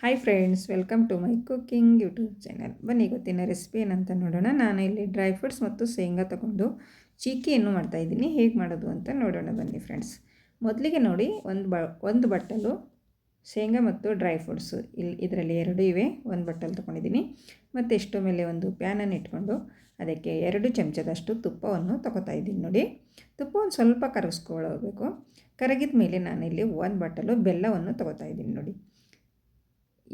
Hi friends welcome to my cooking YouTube channel ಬನ್ನಿ ಗೊತ್ತಿನ recipe ಏನಂತ ನೋಡೋಣ. ನಾನು ಇಲ್ಲಿ ಡ್ರೈ ಫ್ರೂಟ್ಸ್ ಮತ್ತು ಶೇಂಗಾ ತಗೊಂಡು ಚೀಕಿಯನ್ನು ಮಾಡ್ತಾಯಿದ್ದೀನಿ ಹೇಗೆ ಮಾಡೋದು ಅಂತ ನೋಡೋಣ ಬನ್ನಿ ಫ್ರೆಂಡ್ಸ್ ಮೊದಲಿಗೆ ನೋಡಿ, ಒಂದು ಬ, ಒಂದು ಬಟ್ಟಲು ಶೇಂಗಾ ಮತ್ತು ಡ್ರೈ ಫ್ರೂಟ್ಸು ಇಲ್ಲಿ ಇದರಲ್ಲಿ ಎರಡು ಇವೆ. ಒಂದು ಬಟ್ಟಲು ತೊಗೊಂಡಿದ್ದೀನಿ. ಮತ್ತು ಎಷ್ಟೋ ಮೇಲೆ ಒಂದು ಪ್ಯಾನನ್ನು ಇಟ್ಕೊಂಡು ಅದಕ್ಕೆ ಎರಡು ಚಮಚದಷ್ಟು ತುಪ್ಪವನ್ನು ತೊಗೋತಾ ಇದ್ದೀನಿ ನೋಡಿ. ತುಪ್ಪವನ್ನು ಸ್ವಲ್ಪ ಕರಗಿಸ್ಕೊಳ್ಬೇಕು ಕರಗಿದ ಮೇಲೆ ನಾನಿಲ್ಲಿ ಒಂದು ಬಟ್ಟಲು ಬೆಲ್ಲವನ್ನು ತೊಗೋತಾ ಇದ್ದೀನಿ ನೋಡಿ.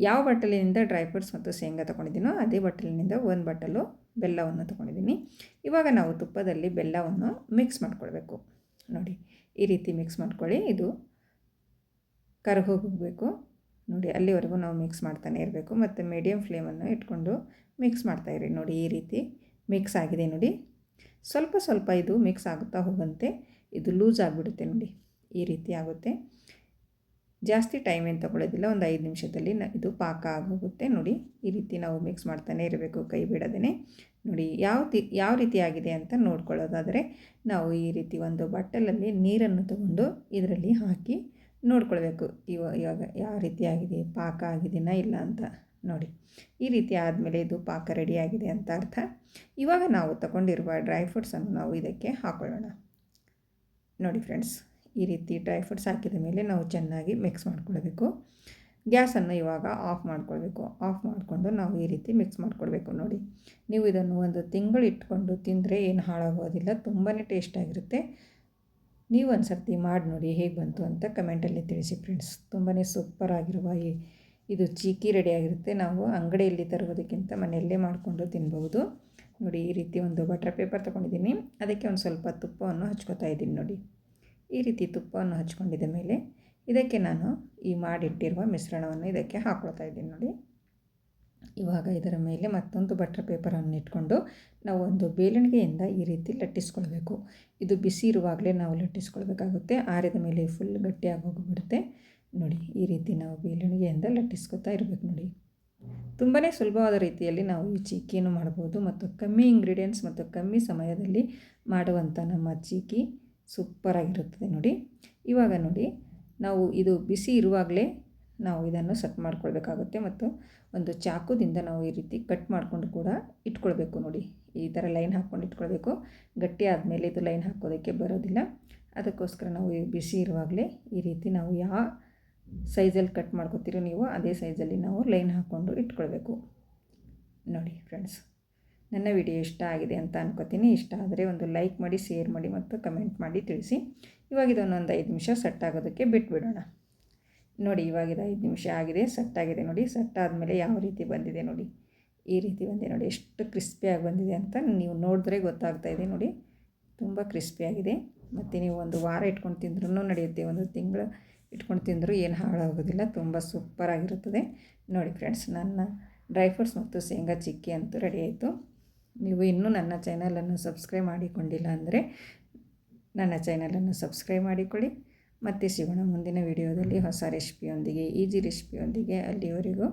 ಯಾವ ಬಟ್ಟಲಿನಿಂದ ಡ್ರೈ ಫ್ರೂಟ್ಸ್ ಮತ್ತು ಶೇಂಗಾ ತೊಗೊಂಡಿದ್ದೀನೋ ಅದೇ ಬಟ್ಟಲಿನಿಂದ ಒಂದು ಬಟ್ಟಲು ಬೆಲ್ಲವನ್ನು ತೊಗೊಂಡಿದ್ದೀನಿ. ಇವಾಗ ನಾವು ತುಪ್ಪದಲ್ಲಿ ಬೆಲ್ಲವನ್ನು ಮಿಕ್ಸ್ ಮಾಡ್ಕೊಳ್ಬೇಕು. ನೋಡಿ, ಈ ರೀತಿ ಮಿಕ್ಸ್ ಮಾಡ್ಕೊಳ್ಳಿ. ಇದು ಕರಗೋಗಬೇಕು ನೋಡಿ, ಅಲ್ಲಿವರೆಗೂ ನಾವು ಮಿಕ್ಸ್ ಮಾಡ್ತಾನೆ ಇರಬೇಕು. ಮತ್ತು ಮೀಡಿಯಮ್ ಫ್ಲೇಮನ್ನು ಇಟ್ಕೊಂಡು ಮಿಕ್ಸ್ ಮಾಡ್ತಾಯಿರಿ ನೋಡಿ, ಈ ರೀತಿ ಮಿಕ್ಸ್ ಆಗಿದೆ ನೋಡಿ. ಸ್ವಲ್ಪ ಸ್ವಲ್ಪ ಇದು ಮಿಕ್ಸ್ ಆಗುತ್ತಾ ಹೋಗಂತೆ. ಇದು ಲೂಸ್ ಆಗಿಬಿಡುತ್ತೆ ನೋಡಿ. ಈ ರೀತಿ ಆಗುತ್ತೆ. ಜಾಸ್ತಿ ಟೈಮ್ ಏನು ತೊಗೊಳ್ಳೋದಿಲ್ಲ ಒಂದು ಐದು ನಿಮಿಷದಲ್ಲಿ ನ ಇದು ಪಾಕ ಆಗೋಗುತ್ತೆ. ನೋಡಿ, ಈ ರೀತಿ ನಾವು ಮಿಕ್ಸ್ ಮಾಡ್ತಾನೆ ಇರಬೇಕು, ಕೈ ಬಿಡದೇ ನೋಡಿ, ಯಾವ ತಿ ಯಾವ ರೀತಿ ಆಗಿದೆ ಅಂತ ನೋಡ್ಕೊಳ್ಳೋದಾದರೆ, ನಾವು ಈ ರೀತಿ ಒಂದು ಬಟ್ಟಲಲ್ಲಿ ನೀರನ್ನು ತಗೊಂಡು ಇದರಲ್ಲಿ ಹಾಕಿ ನೋಡ್ಕೊಳ್ಬೇಕು. ಇವ ಇವಾಗ ಯಾವ ರೀತಿ ಆಗಿದೆ, ಪಾಕ ಆಗಿದೆಯಾ ಇಲ್ಲ ಅಂತ. ನೋಡಿ, ಈ ರೀತಿ ಆದಮೇಲೆ ಇದು ಪಾಕ ರೆಡಿಯಾಗಿದೆ ಅಂತ ಅರ್ಥ. ಇವಾಗ ನಾವು ತಗೊಂಡಿರುವ ಡ್ರೈ ಫ್ರೂಟ್ಸನ್ನು ನಾವು ಇದಕ್ಕೆ ಹಾಕೊಳ್ಳೋಣ. ನೋಡಿ ಫ್ರೆಂಡ್ಸ್ ಈ ರೀತಿ ಡ್ರೈ ಫ್ರೂಟ್ಸ್ ಹಾಕಿದ ಮೇಲೆ ನಾವು ಚೆನ್ನಾಗಿ ಮಿಕ್ಸ್ ಮಾಡ್ಕೊಳ್ಬೇಕು. ಗ್ಯಾಸನ್ನು ಇವಾಗ ಆಫ್ ಮಾಡ್ಕೊಳ್ಬೇಕು. ಆಫ್ ಮಾಡಿಕೊಂಡು ನಾವು ಈ ರೀತಿ ಮಿಕ್ಸ್ ಮಾಡ್ಕೊಳ್ಬೇಕು ನೋಡಿ. ನೀವು ಇದನ್ನು ಒಂದು ತಿಂಗಳು ಇಟ್ಕೊಂಡು ತಿಂದರೆ ಏನು ಹಾಳಾಗೋದಿಲ್ಲ ತುಂಬಾ ಟೇಸ್ಟಾಗಿರುತ್ತೆ ನೀವು ಒಂದು ಸರ್ತಿ ಮಾಡಿ ನೋಡಿ ಹೇಗೆ ಬಂತು ಅಂತ ಕಮೆಂಟಲ್ಲಿ ತಿಳಿಸಿ ಫ್ರೆಂಡ್ಸ್ ತುಂಬಾ ಸೂಪರ್ ಆಗಿರುವ ಇದು ಚೀಕಿ ರೆಡಿಯಾಗಿರುತ್ತೆ ನಾವು ಅಂಗಡಿಯಲ್ಲಿ ತರುವುದಕ್ಕಿಂತ ಮನೆಯಲ್ಲೇ ಮಾಡಿಕೊಂಡು ತಿನ್ಬೋದು ನೋಡಿ ಈ ರೀತಿ ಒಂದು ಬಟರ್ ಪೇಪರ್ ತೊಗೊಂಡಿದ್ದೀನಿ. ಅದಕ್ಕೆ ಒಂದು ಸ್ವಲ್ಪ ತುಪ್ಪವನ್ನು ಹಚ್ಕೋತಾ ಇದ್ದೀನಿ ನೋಡಿ. ಈ ರೀತಿ ತುಪ್ಪವನ್ನು ಹಚ್ಕೊಂಡಿದ್ದ ಮೇಲೆ ಇದಕ್ಕೆ ನಾನು ಈ ಮಾಡಿಟ್ಟಿರುವ ಮಿಶ್ರಣವನ್ನು ಇದಕ್ಕೆ ಹಾಕ್ಕೊಳ್ತಾ ಇದ್ದೀನಿ ನೋಡಿ. ಇವಾಗ ಇದರ ಮೇಲೆ ಮತ್ತೊಂದು ಬಟ್ರ್ ಪೇಪರನ್ನು ಇಟ್ಕೊಂಡು ನಾವು ಒಂದು ಬೇಲಣಿಗೆಯಿಂದ ಈ ರೀತಿ ಲಟ್ಟಿಸ್ಕೊಳ್ಬೇಕು. ಇದು ಬಿಸಿ ಇರುವಾಗಲೇ ನಾವು ಲಟ್ಟಿಸ್ಕೊಳ್ಬೇಕಾಗುತ್ತೆ. ಆರಿದ ಮೇಲೆ ಫುಲ್ ಗಟ್ಟಿಯಾಗಿ ಹೋಗಿಬಿಡುತ್ತೆ. ನೋಡಿ, ಈ ರೀತಿ ನಾವು ಬೇಲಣಿಗೆಯಿಂದ ಲಟ್ಟಿಸ್ಕೊತಾ ಇರಬೇಕು ನೋಡಿ. ತುಂಬಾ ಸುಲಭವಾದ ರೀತಿಯಲ್ಲಿ ನಾವು ಈ ಚೀಕಿಯನ್ನು ಮಾಡ್ಬೋದು ಮತ್ತು ಕಮ್ಮಿ ಇಂಗ್ರೀಡಿಯೆಂಟ್ಸ್ ಮತ್ತು ಕಮ್ಮಿ ಸಮಯದಲ್ಲಿ ಮಾಡುವಂಥ ನಮ್ಮ ಚೀಕಿ ಸೂಪರಾಗಿರುತ್ತದೆ ನೋಡಿ. ಇವಾಗ ನೋಡಿ, ನಾವು ಇದು ಬಿಸಿ ಇರುವಾಗಲೇ ನಾವು ಇದನ್ನು ಸಟ್ ಮಾಡ್ಕೊಳ್ಬೇಕಾಗುತ್ತೆ ಮತ್ತು ಒಂದು ಚಾಕುದಿಂದ ನಾವು ಈ ರೀತಿ ಕಟ್ ಮಾಡಿಕೊಂಡು ಕೂಡ ಇಟ್ಕೊಳ್ಬೇಕು ನೋಡಿ. ಈ ಥರ ಲೈನ್ ಹಾಕ್ಕೊಂಡು ಇಟ್ಕೊಳ್ಬೇಕು. ಗಟ್ಟಿ ಆದಮೇಲೆ ಇದು ಲೈನ್ ಹಾಕೋದಕ್ಕೆ ಬರೋದಿಲ್ಲ. ಅದಕ್ಕೋಸ್ಕರ ನಾವು ಬಿಸಿ ಇರುವಾಗಲೇ ಈ ರೀತಿ ನಾವು ಯಾವ ಸೈಜಲ್ಲಿ ಕಟ್ ಮಾಡ್ಕೋತೀರೋ ನೀವು ಅದೇ ಸೈಜಲ್ಲಿ ನಾವು ಲೈನ್ ಹಾಕ್ಕೊಂಡು ಇಟ್ಕೊಳ್ಬೇಕು. ನೋಡಿ ಫ್ರೆಂಡ್ಸ್ ನನ್ನ ವಿಡಿಯೋ ಇಷ್ಟ ಆಗಿದೆ ಅಂತ ಅನ್ಕೋತೀನಿ. ಇಷ್ಟ ಆದರೆ ಒಂದು ಲೈಕ್ ಮಾಡಿ, ಶೇರ್ ಮಾಡಿ ಮತ್ತು ಕಮೆಂಟ್ ಮಾಡಿ ತಿಳಿಸಿ. ಇವಾಗ ಇದೊಂದೊಂದು ಐದು ನಿಮಿಷ ಸೆಟ್ ಆಗೋದಕ್ಕೆ ಬಿಟ್ಬಿಡೋಣ. ನೋಡಿ, ಇವಾಗ ಇದು ಐದು ನಿಮಿಷ ಆಗಿದೆ. ಸೆಟ್ ಆಗಿದೆ ನೋಡಿ. ಸೆಟ್ ಆದಮೇಲೆ ಯಾವ ರೀತಿ ಬಂದಿದೆ ನೋಡಿ. ಈ ರೀತಿ ಬಂದಿದೆ ನೋಡಿ. ಎಷ್ಟು ಕ್ರಿಸ್ಪಿಯಾಗಿ ಬಂದಿದೆ ಅಂತ ನೀವು ನೋಡಿದ್ರೆ ಗೊತ್ತಾಗ್ತಾ ಇದೆ ನೋಡಿ. ತುಂಬ ಕ್ರಿಸ್ಪಿಯಾಗಿದೆ ಮತ್ತು ನೀವು ಒಂದು ವಾರ ಇಟ್ಕೊಂಡು ತಿಂದ್ರೂ ನಡೆಯುತ್ತೆ. ಒಂದು ತಿಂಗಳು ಇಟ್ಕೊಂಡು ತಿಂದರೂ ಏನು ಹಾಳಾಗೋದಿಲ್ಲ. ತುಂಬ ಸೂಪರಾಗಿರುತ್ತದೆ ನೋಡಿ, ಫ್ರೆಂಡ್ಸ್, ನನ್ನ ಡ್ರೈ ಫ್ರೂಟ್ಸ್ ಮತ್ತು ಶೇಂಗಾ ಚಿಕ್ಕಿ ಅಂತೂ ರೆಡಿ ಆಯಿತು. ನೀವು ಇನ್ನೂ ನನ್ನ ಚಾನಲನ್ನು ಸಬ್ಸ್ಕ್ರೈಬ್ ಮಾಡಿಕೊಂಡಿಲ್ಲ ಅಂದರೆ ನನ್ನ ಚಾನಲನ್ನು ಸಬ್ಸ್ಕ್ರೈಬ್ ಮಾಡಿಕೊಳ್ಳಿ. ಮತ್ತೆ ಸಿಗೋಣ ಮುಂದಿನ ವಿಡಿಯೋದಲ್ಲಿ ಹೊಸ ರೆಸಿಪಿಯೊಂದಿಗೆ, ಈಜಿ ರೆಸಿಪಿಯೊಂದಿಗೆ ಅಲ್ಲಿವರೆಗೂ.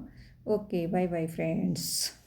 Okay bye bye friends